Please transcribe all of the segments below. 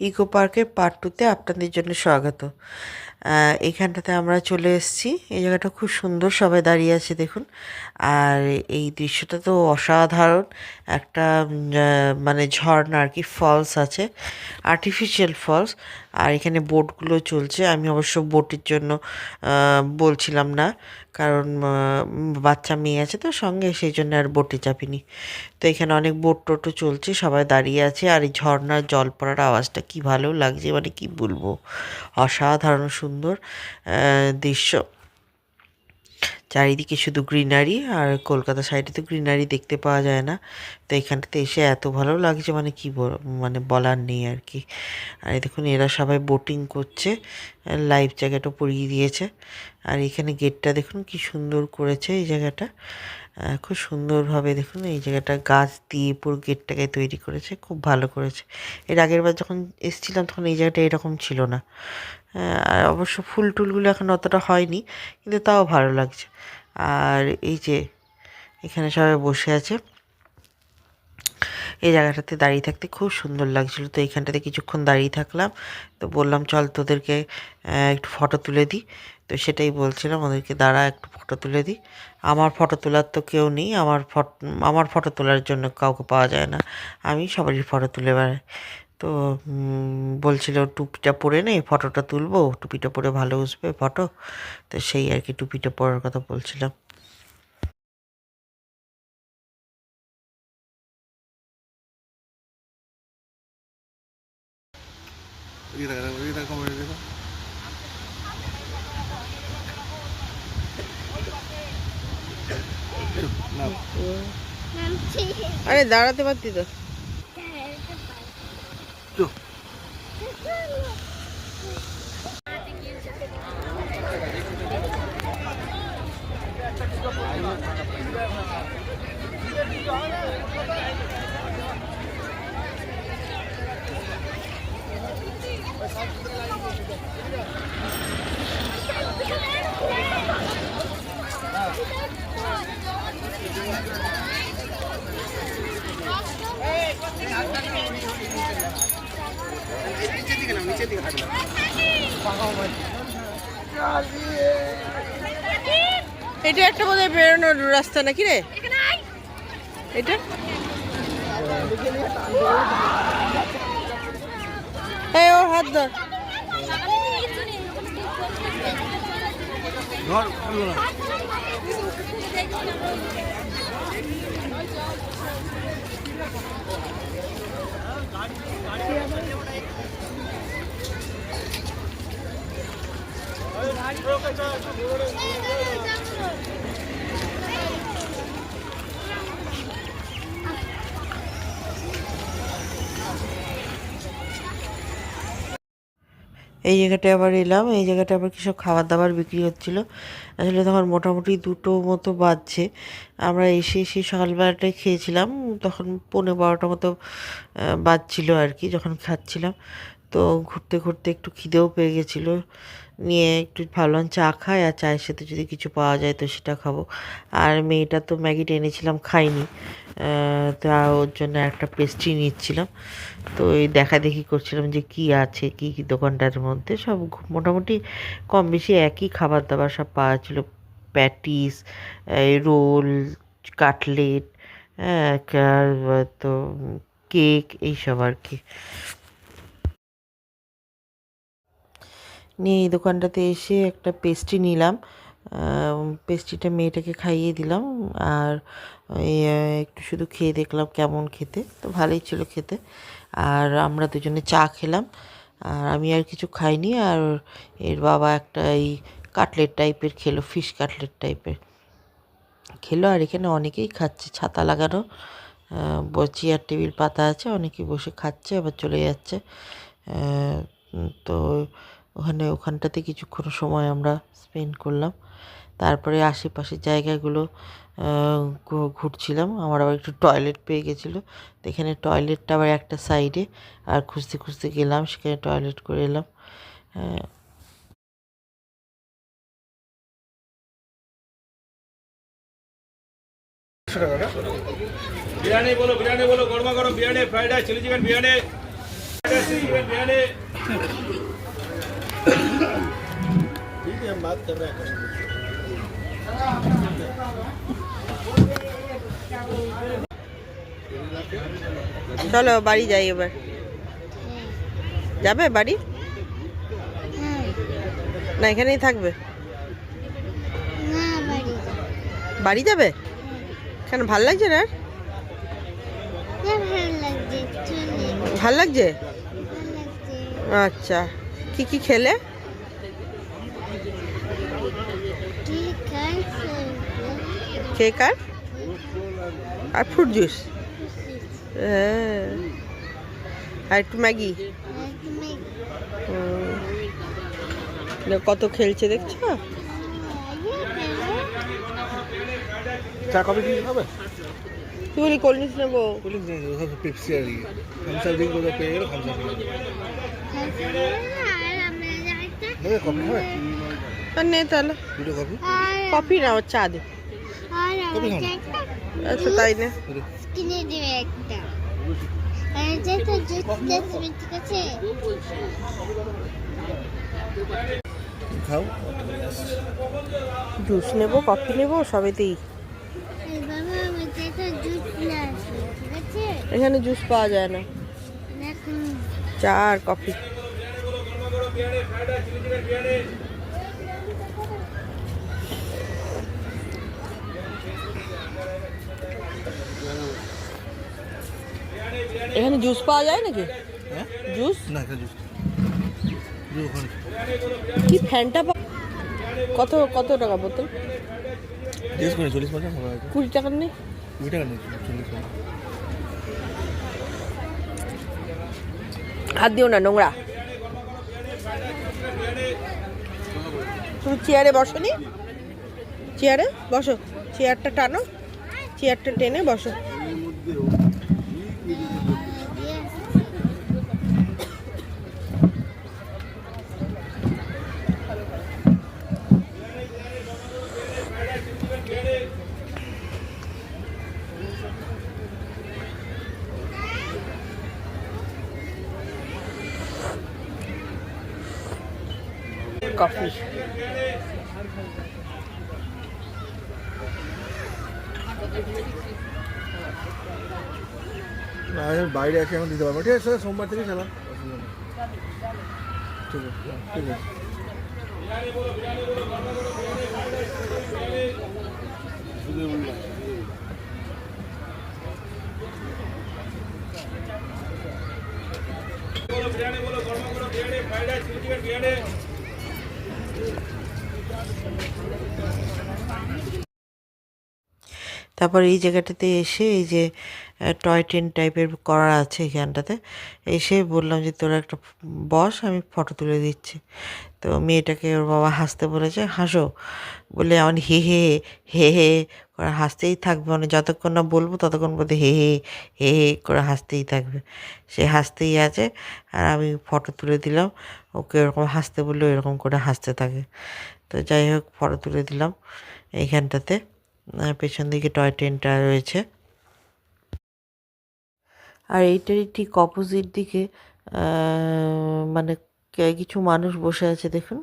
Eco পার্কের part টুতে আপনাদের জন্য স্বাগত। এখানটাতে আমরা চলে এসেছি। এই জায়গাটা খুব সুন্দর সবাই দাঁড়িয়ে আছে দেখুন। আর এই দৃশ্যটা তো অসাধারণ। একটা মানে ঝর্ণা আর কি ফলস আছে। আর্টিফিশিয়াল ফলস আর এখানে বোটগুলো চলছে। আমি অবশ্য বোটের জন্য বলছিলাম না, কারণ বাচ্চা মেয়ে আছে তো সঙ্গে, সেই জন্য আর বোটে চাপিনি। তো এখানে অনেক বোট টোটো চলছে, সবাই দাঁড়িয়ে আছে, আর এই ঝর্ণার জল পড়ার আওয়াজটা কি ভালো লাগছে মানে কি বলব? অসাধারণ সুন্দর দৃশ্য। চারিদিকে শুধু গ্রিনারি আর কলকাতা সাইডে তো গ্রিনারি দেখতে পাওয়া যায় না। তো এখানটাতে এসে এত ভালো লাগছে মানে কি মানে বলার নেই আর কি। আর দেখুন এরা সবাই বোটিং করছে লাইফ জ্যাকেটও পরিয়ে দিয়েছে। আর এখানে গেটটা দেখুন কি সুন্দর করেছে এই জায়গাটা। খুব সুন্দরভাবে দেখুন এই জায়গাটা গাছ দিয়ে পুরো গেটটাকে তৈরি করেছে, খুব ভালো করেছে। এর আগের বার যখন এসেছিলাম তখন এই জায়গাটা এরকম ছিল না। আর অবশ্য ফুল টুলগুলো এখন অতটা হয়নি, কিন্তু তাও ভালো লাগছে। আর এই যে এখানে সবাই বসে আছে। এই জায়গাটাতে দাঁড়িয়ে থাকতে খুব সুন্দর লাগছিল। তো এইখানটাতে কিছুক্ষণ দাঁড়িয়ে থাকলাম। তো বললাম, চল তোদেরকে একটু ফটো তুলে দিই। তো সেটাই বলছিলাম, ওদেরকে দাঁড়া, একটু ফটো তুলে দিই। আমার ফটো তোলার তো কেউ নেই। আমার ফটো আমার ফটো তোলার জন্য কাউকে পাওয়া যায় না। আমি সবারই ফটো তুলে বেড়াই। তো বলছিল, টুপিটা পরে নে, ফটোটা তুলবো, টুপিটা পরে ভালো উঠবে ফটো। তো সেই আর কি টুপিটা পরার কথা বলছিলাম। আরে দাঁড়াতে ওই দেখো ওই দেখো এটা একটা বোধহয় বেরোনোর রাস্তা নাকি রে? এটা? এই ওর হাত ধর। ধর Thank you. এই জায়গাটায় আবার এলাম, এই জায়গাটায় আবার কিসব খাবার দাবার বিক্রি হচ্ছিল। আসলে তখন মোটামুটি দুটো মতো বাজছে। আমরা এসে এসে সকালবেলাটায় খেয়েছিলাম, তখন পনেরো বারোটা মতো বাজছিল আর কি, যখন খাচ্ছিলাম। তো ঘুরতে ঘুরতে একটু খিদেও পেয়ে গেছিল। নিয়ে একটু ভাবলাম চা খাই আর চায়ের সাথে যদি কিছু পাওয়া যায় তো সেটা খাব। আর মেয়েটা তো ম্যাগিটা এনেছিলাম খাইনি। তা ওর জন্য একটা পেস্ট্রি নিচ্ছিলাম। তো এই দেখা দেখি করছিলাম যে কি আছে, কি কি দোকানটার মধ্যে সব মোটামুটি কম বেশি একই খাবার দাবার সব পাওয়া ছিল। প্যাটিস রোল, কাটলেট হ্যাঁ তো কেক, এইসব আর কি। নিয়ে এই দোকানটাতে এসে একটা পেস্ট্রি নিলাম। পেস্ট্রিটা মেয়েটাকে খাইয়ে দিলাম আর একটু শুধু খেয়ে দেখলাম কেমন খেতে। তো ভালোই ছিল খেতে। আর আমরা দুজনে চা খেলাম। আর আমি আর কিছু খাইনি আর এর বাবা একটা এই কাটলেট টাইপের খেলো ফিশ কাটলেট টাইপের খেলো। আর এখানে অনেকেই খাচ্ছে, ছাতা লাগানো চেয়ার টেবিল পাতা আছে অনেকেই বসে খাচ্ছে, আবার চলে যাচ্ছে। তো ওখানে, ওখানটাতে কিছুক্ষণ সময় আমরা স্পেন্ড করলাম। তারপরে আশেপাশের জায়গাগুলো ঘুরছিলাম। আমার আবার একটু টয়লেট পেয়ে গেছিল। তো এখানে টয়লেটটা আবার একটা সাইডে আর খুঁজতে খুঁজতে গেলাম, সেখানে টয়লেট করে এলাম। বিরিয়ানি বলো বিরিয়ানি বলো, গরমা গরম biryani fried rice chilli chicken biryani ठीक है हम बात कर रहे हैं চলো বাড়ি যাই এবার যাবে বাড়ি না এখানেই থাকবে না বাড়ি বাড়ি যাবে কেন ভাল লাগছে না আর? না ভালো লাগছে চলে ভাল লাগছে ভালো লাগছে আচ্ছা কি কি খেলে কেক আর? আর ফ্রুট জুস হ্যাঁ। আর একটু ম্যাগি? না, কত খেলছে দেখছ? চা কফি কি হবে? তুই বলি কোল্ড ড্রিঙ্কস নেব। পেপসি আর ইয়ে। ড্রিঙ্ক পেয়ে গেলে নেবে কফি হবে নে তাহলে। দুটো কফি? আর কফি না চা দে। আচ্ছা তাই নে? কিনে দেবে একটা। জুস নেব কফি নেব সবেতেই এখানে জুস পাওয়া যায় না। চা আর কফি। এখানে জুস পাওয়া যায় নাকি? হ্যাঁ? জুস না এটা জুস কি ফ্যানটা কত কত টাকা বোতল? করে চল্লিশ পঞ্চাশ কুড়ি টাকার নেই? কুড়ি টাকা নেই চল্লিশ হাত দিও না নোংরা। তুমি চেয়ারে বসো নি চেয়ারে বসো চেয়ারটা টানো। চেয়ারটা টেনে বসো কফি না আমি বাইরে আছি এখন দিতে পারব ঠিক আছে সোমবার থেকে নেই। ঠিক আছে ঠিক আছে তারপর এই জায়গাটাতে এসে এই যে টয় ট্রেন টাইপের করা আছে এখানটাতে, এসে বললাম যে, তোরা একটা বস, আমি ফটো তুলে দিচ্ছি। তো মেয়েটাকে ওর বাবা হাসতে বলেছে, হাসো। বলে আমার হে হে হে হে করে হাসতেই থাকবে মানে যতক্ষণ না বলব ততক্ষণ বলতে হে হে হে হে করে হাসতেই থাকবে। সে হাসতেই আছে, আর আমি ফটো তুলে দিলাম, ওকে এরকম হাসতে বললে এরকম করে হাসতে থাকে। তো যাই হোক ফটো তুলে দিলাম এইখানটাতে। পেছন দিকে টয় ট্রেনটা রয়েছে। আর এইটারই ঠিক অপোজিট দিকে মানে কিছু মানুষ বসে আছে, দেখুন।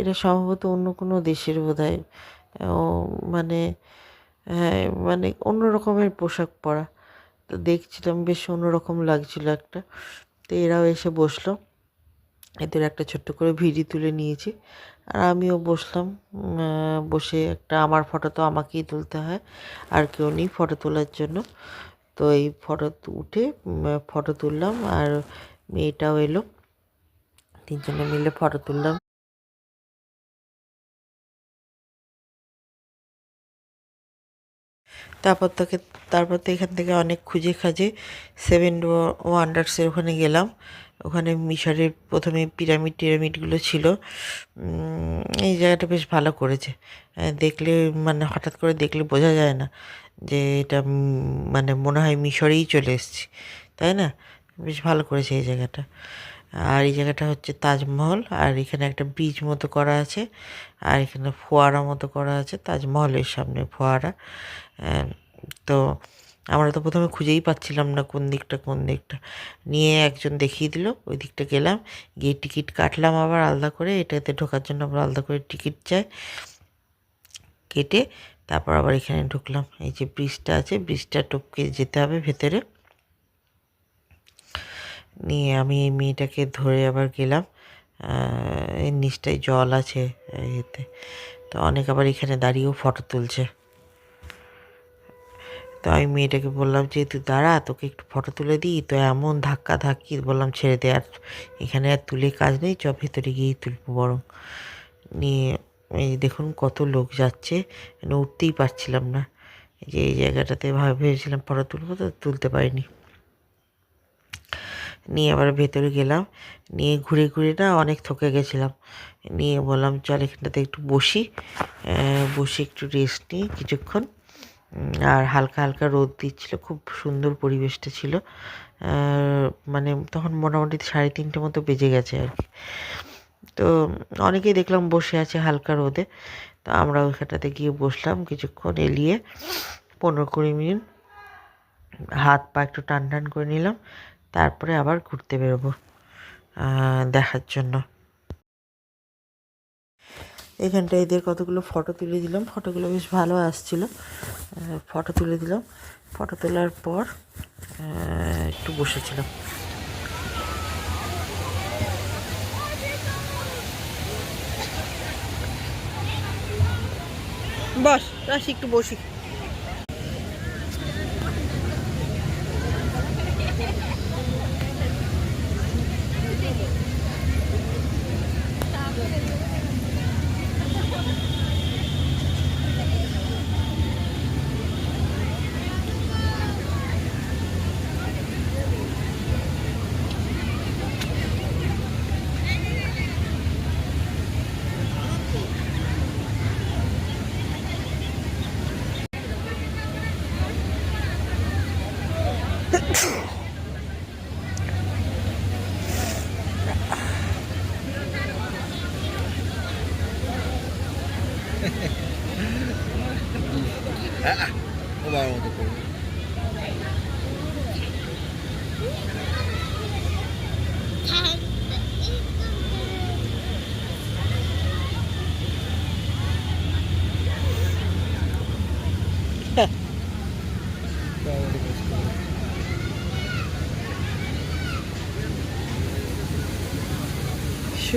এটা সম্ভবত অন্য কোনো দেশের বোধ হয় মানে হ্যাঁ মানে অন্য রকমের পোশাক পরা। তো দেখছিলাম, বেশ অন্যরকম লাগছিল একটা। তো এরাও এসে বসল। এদের একটা ছোট্ট করে ভিডি তুলে নিয়েছি। আর আমিও বসলাম বসে একটা আমার ফটো তো আমাকেই তুলতে হয়, আর কেউ নেই ফটো তোলার জন্য। তো এই ফটো উঠে ফটো তুললাম আর মেয়েটাও এলো। তিনজনে মিলে ফটো তুললাম। তারপর তাকে তারপর তো এখান থেকে অনেক খুঁজে খাজে সেভেন ওয়ান্ডার্সের ওখানে গেলাম। ওখানে মিশরের প্রথমে পিরামিড, টিরামিডগুলো ছিল। এই জায়গাটা বেশ ভালো করেছে। দেখলে মানে হঠাৎ করে দেখলে বোঝা যায় না যে এটা মানে মনে হয় মিশরেই চলে এসেছি, তাই না? বেশ ভালো করেছে এই জায়গাটা। আর এই জায়গাটা হচ্ছে তাজমহল, আর এখানে একটা ব্রিজ মতো করা আছে, আর এখানে ফোয়ারা মতো করা আছে, তাজমহলের সামনে ফোয়ারা। তো আমরা তো প্রথমে খুঁজেই পাচ্ছিলাম না কোন দিকটা কোন দিকটা। নিয়ে একজন দেখিয়ে দিল, ওই দিকটা গেলাম, গিয়ে টিকিট কাটলাম আবার আলাদা করে, এটাতে ঢোকার জন্য আবার আলাদা করে টিকিট চাই। কেটে তারপর আবার এখানে ঢুকলাম। এই যে ব্রিজটা আছে, ব্রিজটা টপকে যেতে হবে ভেতরে। নিয়ে আমি এই মেয়েটাকে ধরে আবার গেলাম এর নিচটায় জল আছে এতে। তো অনেক আবার এখানে দাঁড়িয়েও ফটো তুলছে। তো আমি মেয়েটাকে বললাম যে তুই দাঁড়া, তোকে একটু ফটো তুলে দিই, তো এমন ধাক্কা ধাক্কি, বললাম, ছেড়ে দে, আর এখানে আর তুলে কাজ নেই চ ভেতরে গিয়েই তুলবো। বরং নিয়ে, এই দেখুন কত লোক যাচ্ছে মানে উঠতেই পারছিলাম না। যে এই জায়গাটাতে ভাবে ভেবেছিলাম ফটো তুলবো, তো তুলতে পারিনি। নিয়ে আবার ভেতরে গেলাম, নিয়ে ঘুরে ঘুরে না অনেক থকে গেছিলাম। নিয়ে বললাম, চল এখানটাতে একটু বসি। বসে একটু রেস্ট নিই কিছুক্ষণ। আর হালকা হালকা রোদ দিচ্ছিল, খুব সুন্দর পরিবেশটা ছিল। মানে তখন মোটামুটি সাড়ে তিনটে মতো বেজে গেছে আর কি। তো অনেকেই দেখলাম বসে আছে হালকা রোদে। তো আমরা ওইখানটাতে গিয়ে বসলাম কিছুক্ষণ এলিয়ে পনেরো কুড়ি মিনিট হাত পা একটু টান টান করে নিলাম, তারপরে আবার ঘুরতে বেরোবো দেখার জন্য। এখানটা এদের কতগুলো ফটো তুলে দিলাম। ফটোগুলো বেশ ভালো আসছিল। ফটো তুলে দিলাম। ফটো তোলার পর একটু বসেছিলাম। বস রাশি একটু বসি।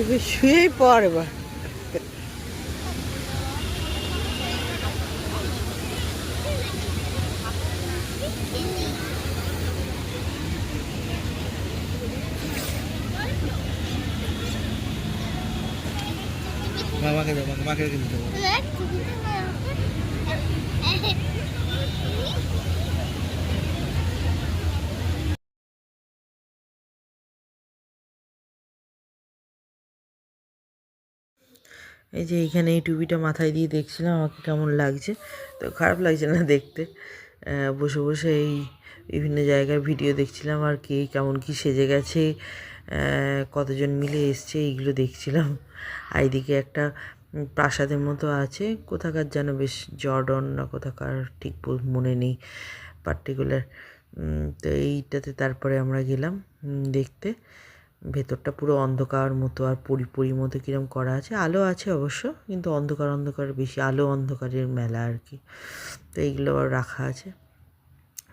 শুয়ে শুয়েই পর এবার। মামাকে দাও মাকে- রেখে এই যে এইখানে এই টুপিটা মাথায় দিয়ে দেখছিলাম, আমাকে কেমন লাগছে। তো খারাপ লাগছে না দেখতে। বসে বসে এই বিভিন্ন জায়গার ভিডিও দেখছিলাম আর কে কেমন কি সেজে গেছে কতজন মিলে এসছে এইগুলো দেখছিলাম। আর এদিকে একটা প্রাসাদের মতো আছে, কোথাকার যেন বেশ জর্ডন না কোথাকার, ঠিক মনে নেই পার্টিকুলার তো এইটাতে তারপরে আমরা গেলাম দেখতে। ভেতরটা পুরো অন্ধকার মতো আর পরি পরি মতো কিরম করা আছে। আলো আছে অবশ্য, কিন্তু অন্ধকার অন্ধকার বেশি, আলো অন্ধকারের মেলা আর কি। তো এইগুলো রাখা আছে।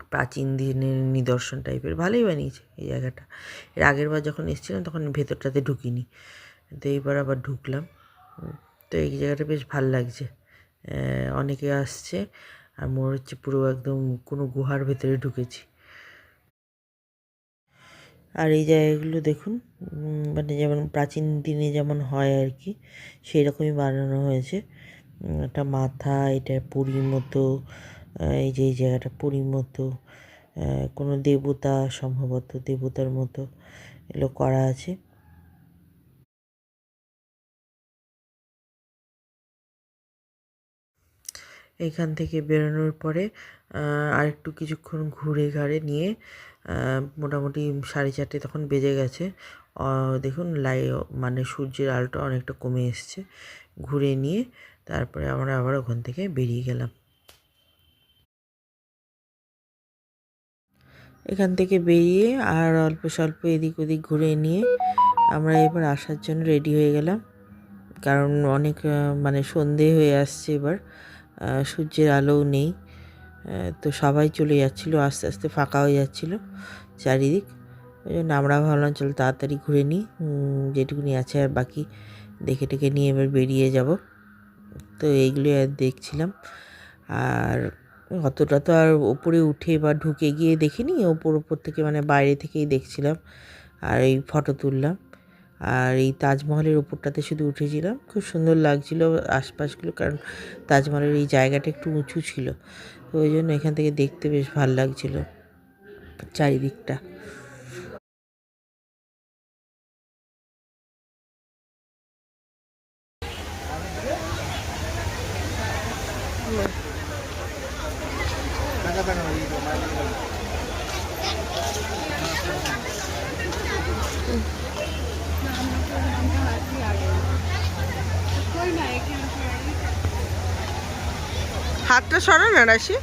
প্রাচীন দিনের নিদর্শন টাইপের, ভালোই বানিয়েছে এই জায়গাটা। এর আগের বার যখন এসেছিলাম, তখন ভেতরটাতে ঢুকিনি। তো এইবার আবার ঢুকলাম। তো এই জায়গাটা বেশ ভালো লাগছে। অনেকে আসছে, আর মনে হচ্ছে পুরো একদম কোনো গুহার ভেতরে ঢুকেছি। আর এই জায়গাগুলো দেখুন মানে যেমন প্রাচীন দিনে যেমন হয় আর কি সেই রকমই বানানো হয়েছে। একটা মাথা, এটা পুরীর মতো এই যে এই জায়গাটা পুরীর মতো কোনো দেবতা, সম্ভবত দেবতার মতো এগুলো করা আছে। এখান থেকে বেরোনোর পরে আহ, আরেকটু কিছুক্ষণ ঘুরে ঘাড়ে নিয়ে মোটামুটি সাড়ে চারটে তখন বেজে গেছে। দেখুন লাই মানে সূর্যের আলোটা অনেকটা কমে এসছে। ঘুরে নিয়ে তারপরে আমরা আবার ওখান থেকে বেরিয়ে গেলাম। এখান থেকে বেরিয়ে আর অল্প স্বল্প এদিক ওদিক ঘুরে নিয়ে আমরা এবার আসার জন্য রেডি হয়ে গেলাম। কারণ অনেক মানে সন্ধে হয়ে আসছে এবার। সূর্যের আলোও নেই। তো সবাই চলে যাচ্ছিল, আস্তে আস্তে ফাঁকা হয়ে যাচ্ছিল চারিদিক। ওই জন্য আমরা ভাবলাম, চল তাড়াতাড়ি ঘুরে নিই যেটুকুনি আছে আর বাকি দেখে টেকে নিয়ে এবার বেরিয়ে যাব। তো এইগুলো আর দেখছিলাম। আর অতটা তো আর ওপরে উঠে বা ঢুকে গিয়ে দেখিনি, ওপর ওপর থেকে মানে বাইরে থেকেই দেখছিলাম আর এই ফটো তুললাম। আর এই তাজমহলের ওপরটাতে শুধু উঠেছিলাম। খুব সুন্দর লাগছিল আশপাশগুলো, কারণ তাজমহলের এই জায়গাটা একটু উঁচু ছিল। ওই জন্য এখান থেকে দেখতে বেশ ভালো লাগছিল চারিদিকটা। হাতটা সরান আর রাশি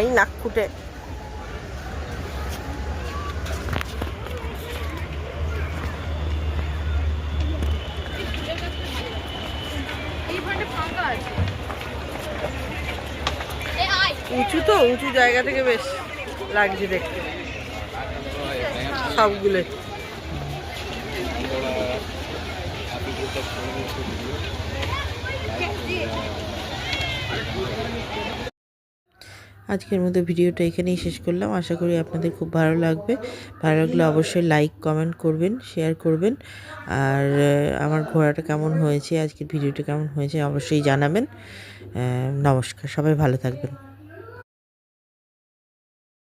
এই নাক ফুটে। উঁচু তো উঁচু জায়গা থেকে বেশ লাগছে দেখতে। সবগুলো আজকের মতো ভিডিওটা এখানেই শেষ করলাম। আশা করি আপনাদের খুব ভালো লাগবে। ভালো লাগলে অবশ্যই লাইক কমেন্ট করবেন শেয়ার করবেন। আর আমার ঘোরাটা কেমন হয়েছে, আজকের ভিডিওটা কেমন হয়েছে অবশ্যই জানাবেন। নমস্কার, সবাই ভালো থাকবেন।